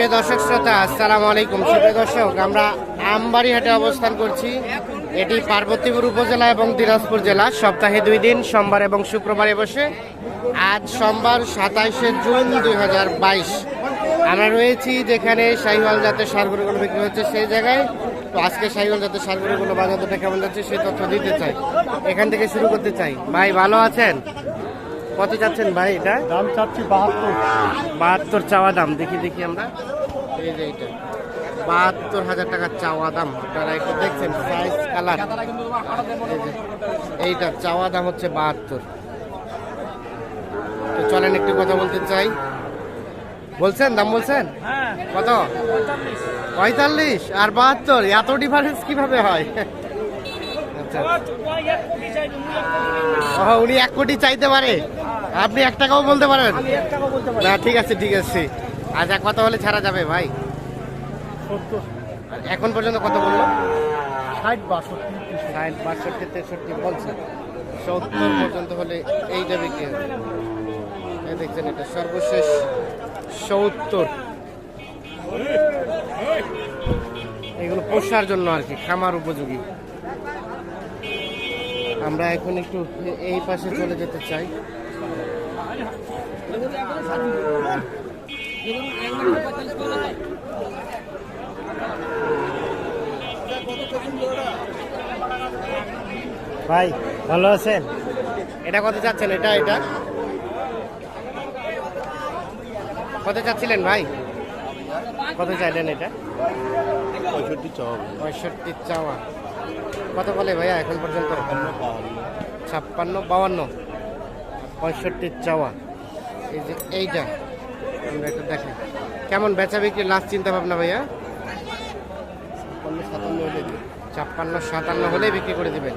সুপ্রিয় দর্শক শ্রোতা, আসসালামু আলাইকুম। সুপ্রিয় দর্শক, আমরা আমবাড়ি হাটে অবস্থান করছি। এটি পার্বতীপুর উপজেলা এবং দিনাজপুর জেলা। সপ্তাহে দুই দিন, সোমবার এবং শুক্রবারে বসে। আজ সোমবার সাতাইশে জুন দুই হাজার বাইশ। আমরা রয়েছি যেখানে শাহিওয়াল জাতের সারগুলোগুলো বিক্রি হচ্ছে সেই জায়গায়। তো আজকে শাহিওয়াল জাতের সারগুলোগুলো বাজার দরটা কেমন যাচ্ছে, সেই তথ্য দিতে চাই। এখান থেকে শুরু করতে চাই। ভাই, ভালো আছেন? কত যাচ্ছেন ভাই এটা? দাম চাচ্ছি বাহাত্তর। বাহাত্তর চাওয়া দাম দেখি দেখি আমরা। এই যে এইটা বাহাত্তর হাজার টাকার চাওয়া দাম আপনারা একটু দেখছেন সাইজ কালার এইটা চাওয়া দাম হচ্ছে বাহাত্তর। তো চলেন একটু কথা বলতে চাই। বলছেন দাম বলছেন? হ্যাঁ। কত? পঁয়তাল্লিশ। আর বাহাত্তর? এত ডিফারেন্স কীভাবে হয়? আচ্ছা ও, উনি এক কোটি চাইতে পারে? আপনি এক টাকাও বলতে পারেন না ঠিক আছে ঠিক আছে। আচ্ছা কথা হলে ছাড়া যাবে ভাই। এখন পর্যন্ত কত বলল? ষাট বাষট্টি ষাট বাষট্টি তেষট্টি বলছে। সত্তর পর্যন্ত হলে এইটা বিক্রি হবে দেখছেন এটা সর্বশেষ সত্তর। এগুলো পোষার জন্য আর কি খামার উপযোগী। আমরা এখন একটু এই পাশে চলে যেতে চাই। ভাই ভালো আছেন? এটা কত চাচ্ছেন? এটা এটা? কত চাচ্ছিলেন ভাই? কত চাইলেন এটা? পঁয়ষট্টি চাওয়া। পঁয়ষট্টি চাওয়া। কত বলে ভাইয়া এখন পর্যন্ত? ছাপ্পান্ন বাউান্ন। পঁয়ষট্টি চাওয়া। এই যে এইটা আমরা একটু দেখি। কেমন বেচা বিক্রি? লাস্ট চিন্তা ভাবনা ভাইয়া? ছাপ্পান্ন সাতান্ন হলে ছাপ্পান্ন সাতান্ন হলে বিক্রি করে দেবেন।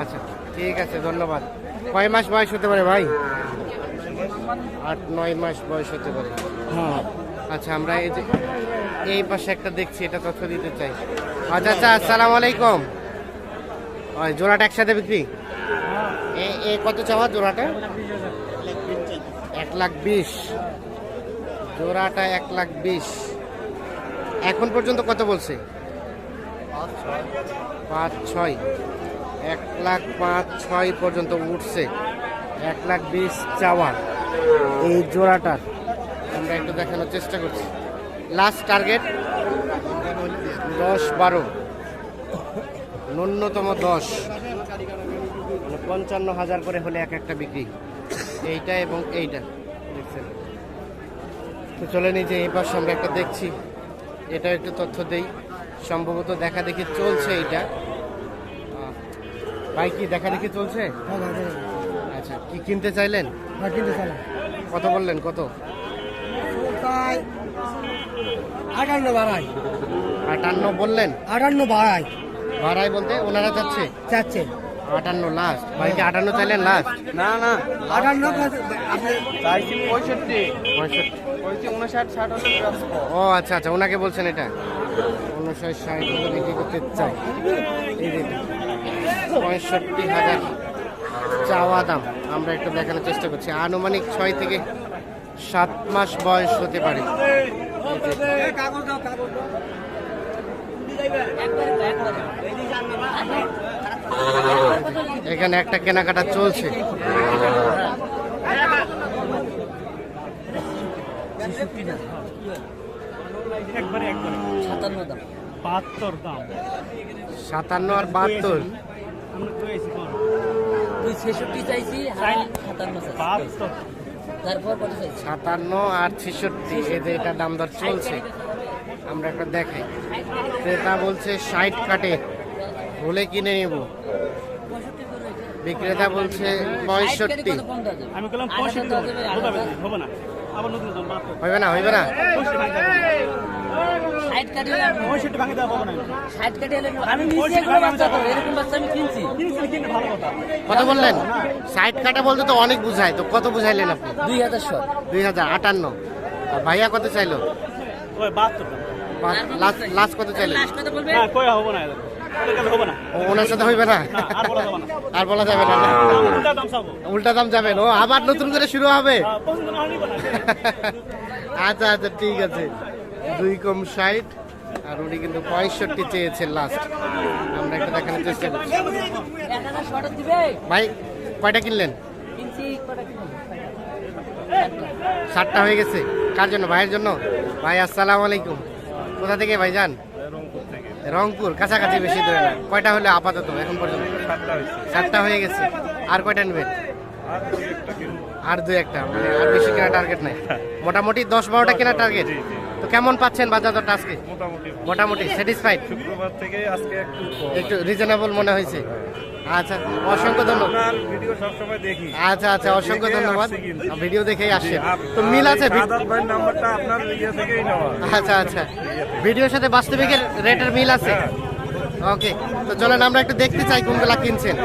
আচ্ছা ঠিক আছে ধন্যবাদ। কয় মাস বয়স হতে পারে ভাই? আট নয় মাস বয়স হতে পারে। হ্যাঁ। আচ্ছা আমরা এই যে এই পাশে একটা দেখছি এটা তথ্য দিতে চাই। আচ্ছা আচ্ছা আসসালামু আলাইকুম। জোড়াটা একসাথে বিক্রি? এ কত চাওয়া জোড়াটা? এক লাখ বিশ। জোড়াটা এক লাখ বিশ। এখন পর্যন্ত কত বলছে? পাঁচ ছয়। এক লাখ পাঁচ ছয় পর্যন্ত উঠছে। এক লাখ বিশ চাওয়া। এই জোড়াটার আমরা একটু দেখানোর চেষ্টা করছি। লাস্ট টার্গেট দশ বারো। ন্যূনতম দশ। পঞ্চান্ন হাজার করে হলে এক একটা বিক্রি। এইটা এবং এইটা দেখছেন? তো চলে নিই যে এই পাশে আমরা একটা দেখছি। এটা একটু তথ্য দেই। সম্ভবত দেখা দেখি চলছে এইটা। ভাই কি দেখা দেখি চলছে? আচ্ছা কি কিনতে চাইলেন? কত বললেন? কত? আটান্ন বাড়াই। আটান্ন বললেন? আটান্ন বাড়াই। ভাড়াই বলতে ওনারা যাচ্ছে চাচ্ছে। আটান্ন লাস্ট ভাই কি আটান্ন চাইলেন লাস্ট না না। আটান্ন চাইছি পঁয়ষট্টি। পঁয়ষট্টি উনষাট ষাট ও আচ্ছা আচ্ছা ওনাকে বলছেন এটা। উনষাট ষাট হলে বিক্রি করতে চাই। পঁয়ষট্টি হাজার চাওয়া দাম। আমরা একটু দেখানোর চেষ্টা করছি। আনুমানিক ছয় থেকে সাত মাস বয়স হতে পারে। এই এখানে একটা কেনাকাটা চলছে। একবারে একবারে। সাতান্ন আর বাহাত্তর। সাতান্ন আর ছেষট্টি এদের এটা দাম দর চলছে। আমরা একটা দেখাই। ক্রেতা বলছে ষাট কাটে হলে কিনে নেব। বিক্রেতা বলছে পঁয়ষট্টি? আমি বললাম হবে না আবার নতুন হইবে না হইবে না। কত বললেন? ষাট কাটা বলতে তো অনেক বুঝায়। তো কত বুঝাইলেন আপনি? দুই হাজার দুই হাজার আটান্ন। ভাইয়া কত চাইলো? লাস্ট কত চাইলেন? হ্যাঁ কই হবে না ওনার সাথে হইবে না? আর বলা যাবে না। উল্টা দাম যাবেন ও আবার নতুন করে শুরু হবে। আচ্ছা আচ্ছা ঠিক আছে। দুই কম ষাট, আর উনি কিন্তু পঁয়ষট্টি চেয়েছে লাস্ট আমরা একটা দেখানোর চেষ্টা করছি। ভাই, কয়টা কিনলেন? ষাটটা হয়ে গেছে। কার জন্য? ভাইয়ের জন্য? ভাই, আসসালামু আলাইকুম। কোথা থেকে ভাই যান? রংপুর কাছাকাছি বেশি দূরে না। কয়টা হলে আপাতত এখন পর্যন্ত? সাতটা হয়ে গেছে। আর কয়টা নেবেন আর দু একটা মানে আর বেশি কেনা টার্গেট নাই। মোটামুটি দশ বারোটা কেনা টার্গেট তো কেমন পাচ্ছেন বাজার দরটা আজকে? মোটামুটি মোটামুটি স্যাটিসফাইড শুক্রবার থেকে আজকে একটু একটু রিজনেবল মনে হয়েছে। আচ্ছা অসংখ্য ধন্যবাদ। ভিডিও সবসময় দেখি। আচ্ছা আচ্ছা অসংখ্য ধন্যবাদ। ভিডিও দেখেই আসছে। তো মিল আছে নাম্বারটা আপনার ইয়ে থেকেই নেওয়া। আচ্ছা আচ্ছা। ভিডিওর সাথে বাস্তবিকের রেটের মিল আছে? ওকে তো চলেন আমরা একটু দেখতে চাই কোনগুলা কিনছেন।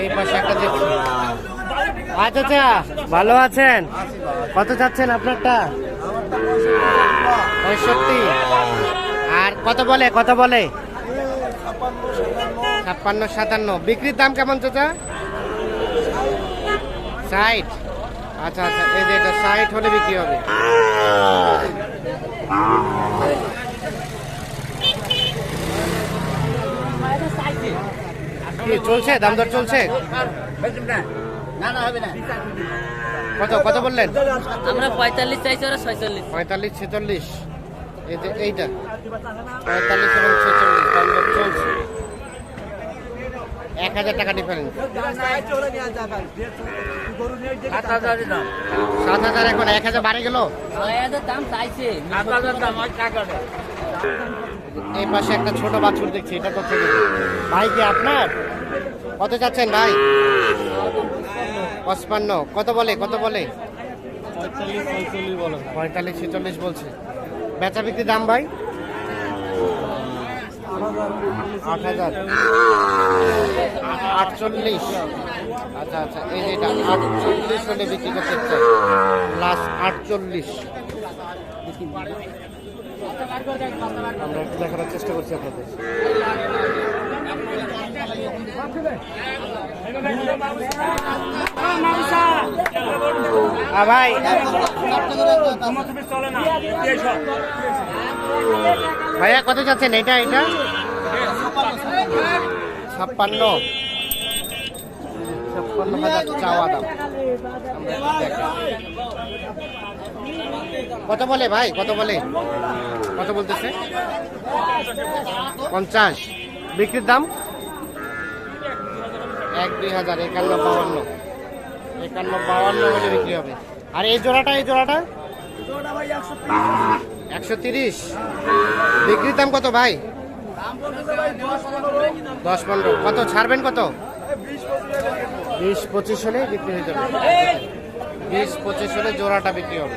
এই পাশে একটা দেখছি। আচ্ছা আচ্ছা ভালো আছেন? কত চাচ্ছেন আপনারটা? পঁয়ষট্টি। আর কত বলে কত বলে? ছাপ্পান্ন, সাতান্ন। বিক্রির দাম কেমন, চাচা? ষাট। আচ্ছা আচ্ছা এই যে এটা ষাট হলে বিক্রি হবে। চলছে? দাম দর চলছে? কত কত বললেন? আমরা পঁয়তাল্লিশ চাইছি ওরা ছয়চল্লিশ। পঁয়তাল্লিশ ছেচল্লিশ। এই যে এইটা। পঁয়তাল্লিশ এবং ছেচল্লিশ দাম চলছে। এক হাজার টাকা ডিফারেন্স সাত হাজার সাত হাজার এখন এক হাজার বাড়ে গেল? এই পাশে একটা ছোট বাছুর দেখছি এটা কত ভাই কি আপনার? কত যাচ্ছেন ভাই? পঁচপান্ন। কত বলে? কত বলে? পঁয়তাল্লিশ, ছেচল্লিশ বলছে। বেচা বিক্রি দাম ভাই? আট হাজার। আটচল্লিশ। আচ্ছা আচ্ছা এই যে এটা, আটচল্লিশ হলে বিক্রি করতে প্লাস আটচল্লিশ। আমরা একটু চেষ্টা করছি আপনাদের। ভাই। ভাইয়া, কত যাচ্ছেন এটা এটা? ছাপ্পান্ন। ছাপ্পান্ন হাজার চাওয়া দাম। কত বলে ভাই? কত বলে? কত বলতেছে? পঞ্চাশ। বিক্রির দাম? এক, দুই হাজার, একান্ন, বাউান্ন। একান্ন, বাউান্ন হলে বিক্রি হবে। আর এই জোড়াটা এই জোড়াটা? একশো তিরিশ। বিক্রির দাম কত ভাই? দশ পনেরো। কত? ছাড়বেন কত? বিশ পঁচিশ হলে বিক্রি হয়ে যাবে। বিশ পঁচিশ হলে জোড়াটা বিক্রি হবে।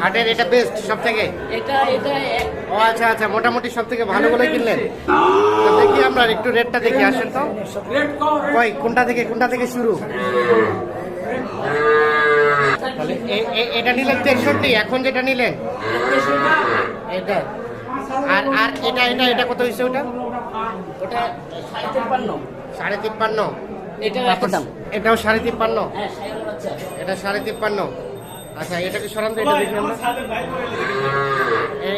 হাটের এটা বেস্ট সব থেকে ও আচ্ছা আচ্ছা মোটামুটি সব থেকে ভালো গুলো কিনলেন। দেখি আমরা একটু রেটটা দেখি আসেন তো। কই কোনটা থেকে কোনটা থেকে শুরু? এটা নিলেন তেষট্টি এখন যেটা নিলেন? এটা। আর আর এটা এটা এটা কত হয়েছে ওটা? ওটা সাড়ে তিপ্পান্ন। সাড়ে তিপ্পান্ন। এটা দাম। এটাও সাড়ে তিপ্পান্ন। হ্যাঁ এটা সাড়ে তিপ্পান্ন। আচ্ছা এটাকে সরান তো এটা দেখি আমরা।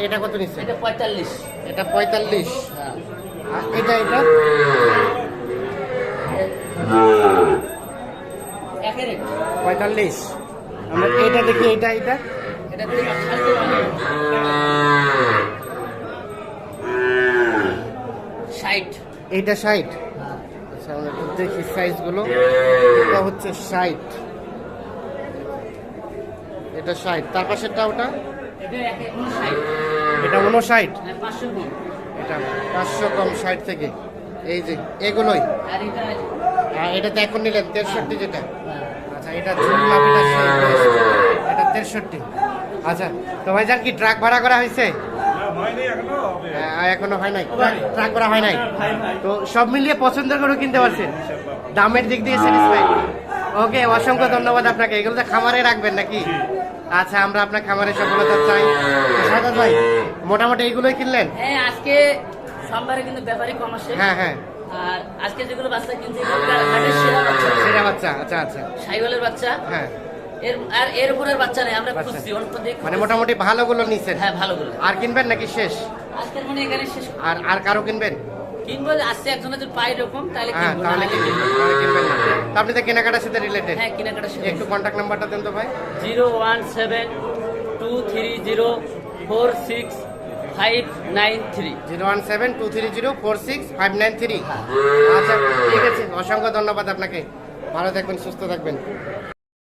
এটা কত নিচ্ছে? এটা পঁয়তাল্লিশ। এটা পঁয়তাল্লিশ। এটা এটা? পঁয়তাল্লিশ। আমরা এটা দেখি এটা এটা? এটা ষাট। এইটা ষাট। আচ্ছা আমরা একটু দেখি সাইজগুলো এটা হচ্ছে ষাট। এটা ষাট। তার পাশেরটা ওটা? এটা উনষাট হ্যাঁ এটা পাঁচশো কম। ষাট থেকে। এই যে এগুলোই। আর এটা তো এখন নিলেন তেষট্টি যেটা? আচ্ছা এটা এটা তেষট্টি। আচ্ছা তো ভাইজান কি ট্রাক ভাড়া করা হয়েছে? এখনও? আহ, এখনও হয় নাই। ট্রাক- করা হয় নাই? তো সব মিলিয়ে পছন্দ করে কিনতে পারছেন দামের দিক দিয়ে স্যাটিসফাই ওকে অসংখ্য ধন্যবাদ আপনাকে। এগুলো তো খামারে রাখবেন নাকি? আচ্ছা আমরা আপনার খামারে সফলতা চাই। তো সাদাত ভাই মোটামুটি এইগুলোই কিনলেন? হ্যাঁ আজকে সোমবারে কিন্তু ব্যাপারই কম আসে। হ্যাঁ হ্যাঁ। আর আজকে যেগুলো বাচ্চা কিনছে এগুলো সেরা বাচ্চা। সেটা বাচ্চা আচ্ছা আচ্ছা। সাইওয়ালের বাচ্চা। হ্যাঁ। এর আর এর উপরের বাচ্চা নেই আমরা খুঁজছি মানে মোটামুটি ভালোগুলো নিছেন? হ্যাঁ ভালোগুলো। আর কিনবেন নাকি শেষ? আজকের মানে এখানে শেষ আর আর কারও কিনবেন? কিনবো আসছে একজনের যদি পাই এরকম তাহলে হ্যাঁ কিনবো তাহলে কিনবেন না। আপনি তো কেনাকাটার সাথে রিলেটেড হ্যাঁ একটু কন্ট্যাক্ট নাম্বারটা দেন তো ভাই। Zero one seven two three zero four six five nine three. Zero one seven two three zero four six five nine three. আচ্ছা ঠিক আছে অসংখ্য ধন্যবাদ আপনাকে। ভালো থাকবেন সুস্থ থাকবেন।